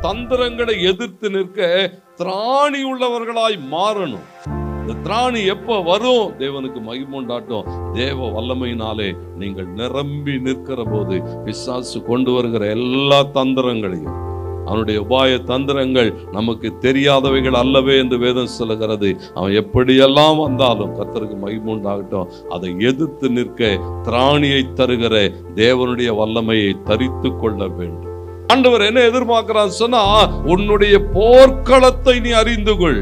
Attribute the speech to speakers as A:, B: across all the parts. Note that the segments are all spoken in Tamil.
A: தந்திரங்களை எதிர்த்து நிற்க திராணி உள்ளவர்களாய் மாறணும். இந்த திராணி எப்ப வரும்? தேவனுக்கு மகிமுண்டாட்டும் தேவ வல்லமையினாலே நீங்கள் நிரம்பி நிற்கிற போது பிசாசு கொண்டு வருகிற எல்லா தந்திரங்களையும் அவனுடைய உபாய தந்திரங்கள் நமக்கு தெரியாதவைகள் அல்லவே என்று வேதம் சொல்லுகிறது. அவன் எப்படியெல்லாம் வந்தாலும் கத்தருக்கு மகிமுண்டாகட்டும் அதை எதிர்த்து நிற்க திராணியை தருகிற தேவனுடைய வல்லமையை தரித்து கொள்ள வேண்டும். ஆண்டவர் என்ன எதிர்பார்க்கிறார் சொன்னா உன்னுடைய போர்க்களத்தை நீ அறிந்து கொள்.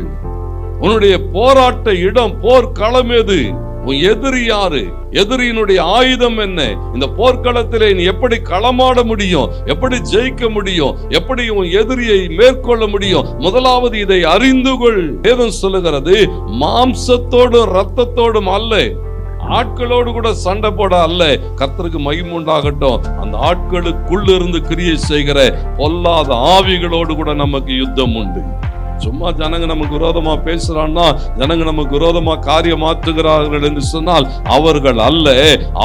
A: உன்னுடைய போராட்ட இடம் போர்க்களம் எது? உன் எதிரி யாரு? எதிரியினுடைய ஆயுதம் என்ன? இந்த போர்க்களத்திலே நீ எப்படி களமாட முடியும்? எப்படி ஜெயிக்க முடியும்? எப்படி உன் எதிரியை மேற்கொள்ள முடியும்? முதலாவது இதை அறிந்து கொள். வேதம் சொல்லுகிறது மாம்சத்தோடும் ரத்தத்தோடும் அல்ல. ஆட்களோடு கூட சண்டை போட அல்ல. கர்த்தருக்கு மகிமை உண்டாகட்டும். அந்த ஆட்களுக்குள்ள இருந்து கிரியை செய்கிற பொல்லாத ஆவிகளோடு கூட நமக்கு யுத்தம் உண்டு. சும்மா ஜனங்க நமக்கு விரோதமா பேசுறான்னா ஜனங்க நமக்கு விரோதமா காரியம் மாற்றுகிறார்கள் என்று சொன்னால் அவர்கள் அல்ல.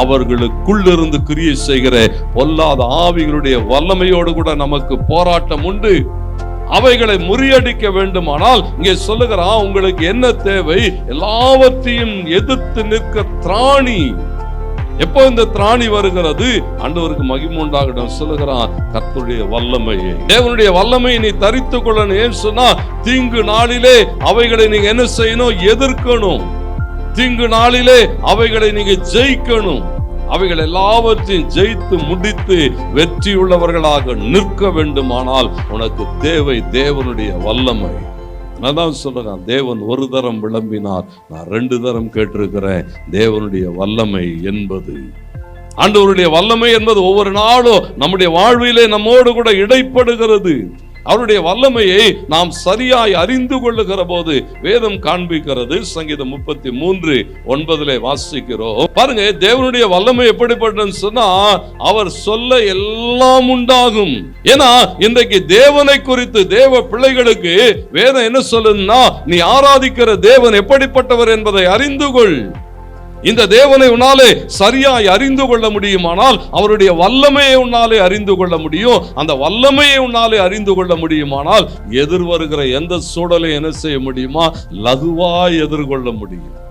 A: அவர்களுக்குள்ளிருந்து கிரியை செய்கிற பொல்லாத ஆவிகளுடைய வல்லமையோடு கூட நமக்கு போராட்டம் உண்டு. அவைகளை முறியடிக்க வேண்டுமானால் இங்கே சொல்லுகிறான் உங்களுக்கு என்ன தேவை? எல்லாவற்றையும் எதிர்த்து நிற்க திராணி. எப்போ இந்த திராணி வருகிறது? ஆண்டவருக்கு மகிமை சொல்லுகிறான் கத்துடைய வல்லமையை. தேவனுடைய வல்லமையை நீ தரித்து கொள்ளணும். ஏன் சொன்னா தீங்கு நாளிலே அவைகளை நீங்க என்ன செய்யணும்? எதிர்க்கணும். தீங்கு நாளிலே அவைகளை நீங்க ஜெயிக்கணும். அவைகள் எல்லாவற்றையும் ஜெயித்து முடித்து வெற்றியுள்ளவர்களாக நிற்க வேண்டுமானால் உனக்கு தேவை தேவனுடைய வல்லமை. நான் தான் தேவன் ஒரு தரம் விளம்பினார். நான் ரெண்டு தரம் கேட்டிருக்கிறேன். தேவனுடைய வல்லமை என்பது. ஆண்டவருடைய வல்லமை என்பது ஒவ்வொரு நாளும் நம்முடைய வாழ்விலே நம்மோடு கூட இடைப்படுகிறது. அவருடைய வல்லமையை நாம் சரியாய் அறிந்து கொள்ளுகிற போது வேதம் காண்பிக்கிறது. சங்கீதம் முப்பத்தி மூன்று ஒன்பதுல வாசிக்கிறோம். பாருங்க தேவனுடைய வல்லமை எப்படிப்பட்டதுன்னு சொன்னா அவர் சொல்ல எல்லாம் உண்டாகும். ஏன்னா இன்றைக்கு தேவனை குறித்து தேவ பிள்ளைகளுக்கு வேதம் என்ன சொல்லுதுன்னா நீ ஆராதிக்கிற தேவன் எப்படிப்பட்டவர் என்பதை அறிந்து கொள். இந்த தேவனை உன்னாலே சரியாய் அறிந்து கொள்ள முடியுமானால் அவருடைய வல்லமையை உன்னாலே அறிந்து கொள்ள முடியும். அந்த வல்லமையை உன்னாலே அறிந்து கொள்ள முடியுமானால் எதிர் வருகிற எந்த சூழலை என்ன செய்ய முடியுமா? லகுவாய் எதிர்கொள்ள முடியும்.